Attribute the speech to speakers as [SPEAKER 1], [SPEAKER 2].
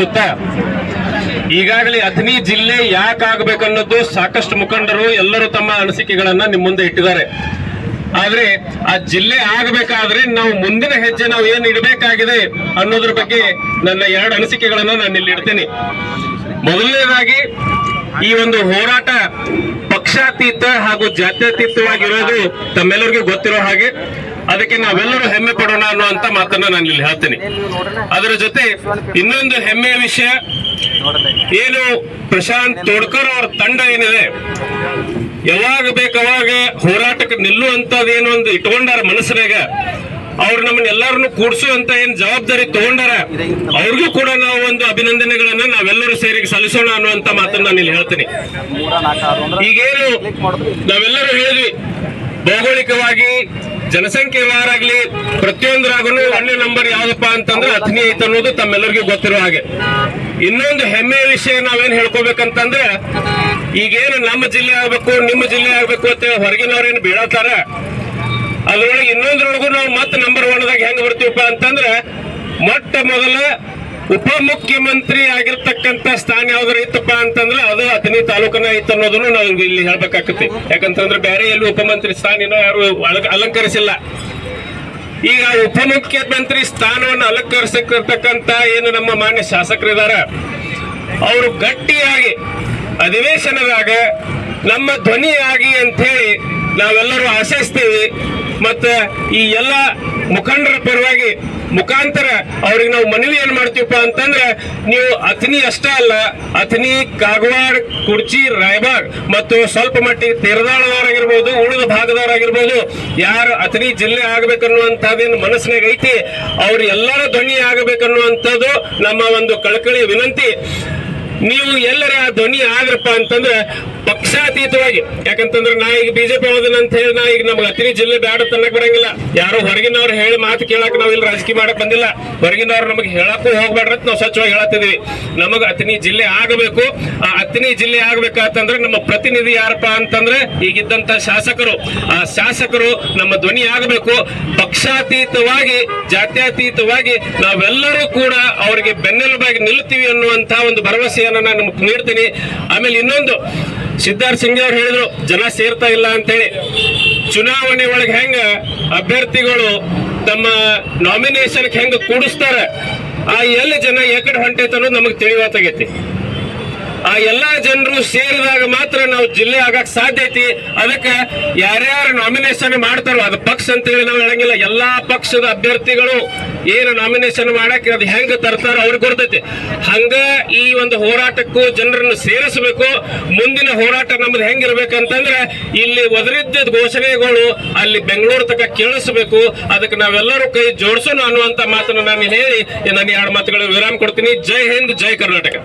[SPEAKER 1] ಸುತ್ತ. ಈಗಾಗಲೇ ಅಥಣಿ ಜಿಲ್ಲೆ ಯಾಕಾಗಬೇಕನ್ನೋದು ಸಾಕಷ್ಟು ಮುಖಂಡರು ಎಲ್ಲರೂ ತಮ್ಮ ಅನಿಸಿಕೆಗಳನ್ನ ನಿಮ್ಮ ಮುಂದೆ ಇಟ್ಟಿದ್ದಾರೆ. ಆದ್ರೆ ಆ ಜಿಲ್ಲೆ ಆಗಬೇಕಾದ್ರೆ ನಾವು ಮುಂದಿನ ಹೆಜ್ಜೆ ನಾವು ಏನ್ ಇಡಬೇಕಾಗಿದೆ ಅನ್ನೋದ್ರ ಬಗ್ಗೆ ನನ್ನ ಎರಡು ಅನಿಸಿಕೆಗಳನ್ನ ನಾನು ಇಲ್ಲಿ ಇಡ್ತೇನೆ. ಮೊದಲನೇದಾಗಿ, ಈ ಒಂದು ಹೋರಾಟ ಪಕ್ಷಾತೀತ ಹಾಗೂ ಜಾತ್ಯತೀತವಾಗಿರೋದು ತಮ್ಮೆಲ್ಲರಿಗೂ ಗೊತ್ತಿರೋ ಹಾಗೆ. ಅದಕ್ಕೆ ನಾವೆಲ್ಲರೂ ಹೆಮ್ಮೆ ಪಡೋಣ ಅನ್ನುವಂತ ಮಾತನ್ನ ನಾನು ಇಲ್ಲಿ ಹೇಳ್ತೇನೆ. ಅದರ ಜೊತೆ ಇನ್ನೊಂದು ಹೆಮ್ಮೆಯ ವಿಷಯ, ಏನು ಪ್ರಶಾಂತ್ ತೋಡ್ಕರ್ ಅವರ ತಂಡ ಏನಿದೆ, ಯಾವಾಗ ಬೇಕಾವಾಗ ಹೋರಾಟಕ್ಕೆ ನಿಲ್ಲುವಂತದೇನು ಒಂದು ಇಟ್ಕೊಂಡಾರ ಮನಸ್ಸಿನಾಗ, ಅವ್ರು ನಮ್ಮನ್ನ ಎಲ್ಲರನ್ನು ಕೂಡಿಸುವಂತ ಏನ್ ಜವಾಬ್ದಾರಿ ತಗೊಂಡಾರ, ಅವ್ರಿಗೂ ಕೂಡ ನಾವು ಒಂದು ಅಭಿನಂದನೆಗಳನ್ನ ನಾವೆಲ್ಲರೂ ಸೇರಿ ಸಲ್ಲಿಸೋಣ ಅನ್ನುವಂತ ಮಾತನ್ನ ನಾನು ಇಲ್ಲಿ ಹೇಳ್ತೀನಿ. ಈಗೇನು ನಾವೆಲ್ಲರೂ ಹೇಳಿದ್ವಿ, ಭೌಗೋಳಿಕವಾಗಿ ಜನಸಂಖ್ಯೆ ವ್ಯವಹಾರಾಗ್ಲಿ ಪ್ರತಿಯೊಂದರಾಗೂ ಒಳ್ಳೆ ನಂಬರ್ ಯಾವ್ದಪ್ಪ ಅಂತಂದ್ರೆ ಅಥಣಿ ಐತೆ ಅನ್ನೋದು ತಮ್ಮೆಲ್ಲರಿಗೂ ಗೊತ್ತಿರೋ ಹಾಗೆ. ಇನ್ನೊಂದು ಹೆಮ್ಮೆಯ ವಿಷಯ ನಾವೇನ್ ಹೇಳ್ಕೊಬೇಕಂತಂದ್ರೆ ಈಗೇನು ನಮ್ಮ ಜಿಲ್ಲೆ ಆಗ್ಬೇಕು ನಿಮ್ಮ ಜಿಲ್ಲೆ ಆಗ್ಬೇಕು ಅಂತ ಹೊರಗಿನವ್ರೇನು ಬೀಳತ್ತಾರ. ಅದ್ರೊಳಗೆ ಇನ್ನೊಂದ್ರೊಳಗೂ ನಾವು ಮತ್ತೆ ನಂಬರ್ ಒನ್ ದಾಗ ಹೆಂಗ್ ಬರ್ತೀವಪ್ಪ ಅಂತಂದ್ರೆ ಮೊಟ್ಟ ಮೊದಲ ಉಪಮುಖ್ಯಮಂತ್ರಿ ಆಗಿರ್ತಕ್ಕಂತ ಸ್ಥಾನ ಯಾವ್ದಾರು ಇತ್ತಪ್ಪ ಅಂತಂದ್ರೆ ಅದು ಅಥಣಿ ತಾಲೂಕನ ಇತ್ತು ಅನ್ನೋದನ್ನು ನಾವು ಇಲ್ಲಿ ಹೇಳ್ಬೇಕಾಗತ್ತೆ ಯಾಕಂತಂದ್ರೆ ಬೇರೆ ಎಲ್ಲೂ ಉಪಮಂತ್ರಿ ಸ್ಥಾನ ಯಾರು ಅಲ- ಅಲಂಕರಿಸಿಲ್ಲ. ಈಗ ಉಪಮುಖ್ಯಮಂತ್ರಿ ಸ್ಥಾನವನ್ನು ಅಲಂಕರಿಸತಕ್ಕಂತ ಏನು ನಮ್ಮ ಮಾನ್ಯ ಶಾಸಕರಿದ್ದಾರೆ, ಅವರು ಗಟ್ಟಿಯಾಗಿ ಅಧಿವೇಶನದಾಗ ನಮ್ಮ ಧ್ವನಿಯಾಗಿ ಅಂತ ಹೇಳಿ ನಾವೆಲ್ಲರೂ ಆಶಿಸ್ತೀವಿ. ಮತ್ತ ಈ ಎಲ್ಲ ಮುಖಂಡರ ಪರವಾಗಿ ಮುಖಾಂತರ ಅವ್ರಿಗೆ ನಾವು ಮನವಿ ಏನ್ ಮಾಡ್ತೀವಪ್ಪ ಅಂತಂದ್ರೆ, ನೀವು ಅಥನಿ ಅಷ್ಟೇ ಅಲ್ಲ ಅಥನಿ ಕಾಗವಾಡ, ಕುರ್ಚಿ, ರಾಯಬಾಗ್ ಮತ್ತು ಸ್ವಲ್ಪ ಮಟ್ಟಿಗೆ ತೆರದಾಳದವರಾಗಿರ್ಬೋದು, ಉಳಿದ ಭಾಗದವರಾಗಿರ್ಬೋದು, ಯಾರು ಅಥನಿ ಜಿಲ್ಲೆ ಆಗ್ಬೇಕನ್ನುವಂಥದ್ದೇನು ಮನಸ್ಸಿನಾಗ ಐತಿ, ಅವ್ರು ಎಲ್ಲರ ಧ್ವನಿ ಆಗಬೇಕನ್ನುವಂಥದ್ದು ನಮ್ಮ ಒಂದು ಕಳಕಳಿ ವಿನಂತಿ. ನೀವು ಎಲ್ಲರ ಧ್ವನಿ ಆದ್ರಪ್ಪ ಅಂತಂದ್ರೆ ಪಕ್ಷಾತೀತವಾಗಿ ಯಾಕಂತಂದ್ರೆ ನಾ ಈಗ ಬಿಜೆಪಿ ಅಂತ ಹೇಳಿ ನಾ ಈಗ ನಮ್ಗೆ ಹತ್ತಿರ ಜಿಲ್ಲೆ ಬ್ಯಾಡ ತನ್ನಕ್ ಬರಂಗಿಲ್ಲ. ಯಾರೋ ಹೊರಗಿನವ್ರು ಹೇಳಿ ಮಾತು ಕೇಳಕ್ ನಾವ್ ಇಲ್ಲಿ ರಾಜಕೀಯ ಮಾಡಕ್ ಬಂದಿಲ್ಲ. ಹೊರಗಿನವ್ರು ನಮಗೆ ಹೇಳಕ್ಕೂ ಹೋಗ್ಬೇಡ್ರ ನಾವು ಸ್ವಚ್ಛವಾಗಿ ಹೇಳತ್ತಿದೀವಿ. ನಮಗ್ ಅತಿನಿ ಜಿಲ್ಲೆ ಆಗಬೇಕು. ಆ ಅತಿನಿ ಜಿಲ್ಲೆ ಆಗ್ಬೇಕಂತಂದ್ರೆ ನಮ್ಮ ಪ್ರತಿನಿಧಿ ಯಾರಪ್ಪ ಅಂತಂದ್ರೆ ಈಗಿದ್ದಂತ ಶಾಸಕರು. ಆ ಶಾಸಕರು ನಮ್ಮ ಧ್ವನಿ ಆಗಬೇಕು. ಪಕ್ಷಾತೀತವಾಗಿ, ಜಾತ್ಯತೀತವಾಗಿ ನಾವೆಲ್ಲರೂ ಕೂಡ ಅವರಿಗೆ ಬೆನ್ನೆಲುಬಾಗಿ ನಿಲ್ತೀವಿ ಅನ್ನುವಂತ ಒಂದು ಭರವಸೆಯನ್ನ ನಾನು ನಿಮ್ಗೆ ನೀಡ್ತೀನಿ. ಆಮೇಲೆ ಇನ್ನೊಂದು ಸಿದ್ಧಾರ್ಥ ಸಿಂಗ್ ಅವ್ರು ಹೇಳಿದ್ರು, ಜನ ಸೇರ್ತಾ ಇಲ್ಲ ಅಂತೇಳಿ. ಚುನಾವಣೆ ಒಳಗೆ ಹೆಂಗ ಅಭ್ಯರ್ಥಿಗಳು ತಮ್ಮ ನಾಮಿನೇಷನ್ ಹೆಂಗ ಕೂಡಿಸ್ತಾರೆ, ಆ ಎಲ್ಲಿ ಜನ ಏಕಡೆ ಹೊಂಟೈತೆ ಅನ್ನೋದು ನಮಗೆ ತಿಳಿವಾತಾಗೈತಿ. ಆ ಎಲ್ಲಾ ಜನರು ಸೇರಿದಾಗ ಮಾತ್ರ ನಾವು ಜಿಲ್ಲೆ ಆಗಕ್ ಸಾಧ್ಯ ಐತಿ. ಅದಕ್ಕೆ ಯಾರ್ಯಾರು ನಾಮಿನೇಷನ್ ಮಾಡ್ತಾರೋ ಅದು ಪಕ್ಷ ಅಂತ ಹೇಳಿ ನಾವು ಹೇಳಂಗಿಲ್ಲ. ಎಲ್ಲಾ ಪಕ್ಷದ ಅಭ್ಯರ್ಥಿಗಳು ಏನು ನಾಮಿನೇಷನ್ ಮಾಡಕ್ಕೆ ಅದು ಹೆಂಗ್ ತರ್ತಾರ ಅವ್ರಿಗೆ ಗೊತ್ತೈತಿ ಹಂಗ ಈ ಒಂದು ಹೋರಾಟಕ್ಕೂ ಜನರನ್ನು ಸೇರಿಸಬೇಕು. ಮುಂದಿನ ಹೋರಾಟ ನಮ್ದು ಹೆಂಗಿರ್ಬೇಕಂತಂದ್ರೆ ಇಲ್ಲಿ ಒದರಿದ್ದ ಘೋಷಣೆಗಳು ಅಲ್ಲಿ ಬೆಂಗಳೂರು ತಕ ಕೇಳಿಸಬೇಕು. ಅದಕ್ಕೆ ನಾವೆಲ್ಲರೂ ಕೈ ಜೋಡಿಸೋಣ ಅನ್ನುವಂತ ಮಾತನ್ನು ನಾನು ಹೇಳಿ ನಾನು ಎರಡು ಮಾತುಗಳು ವಿರಾಮ ಕೊಡ್ತೀನಿ. ಜೈ ಹಿಂದ್, ಜೈ ಕರ್ನಾಟಕ.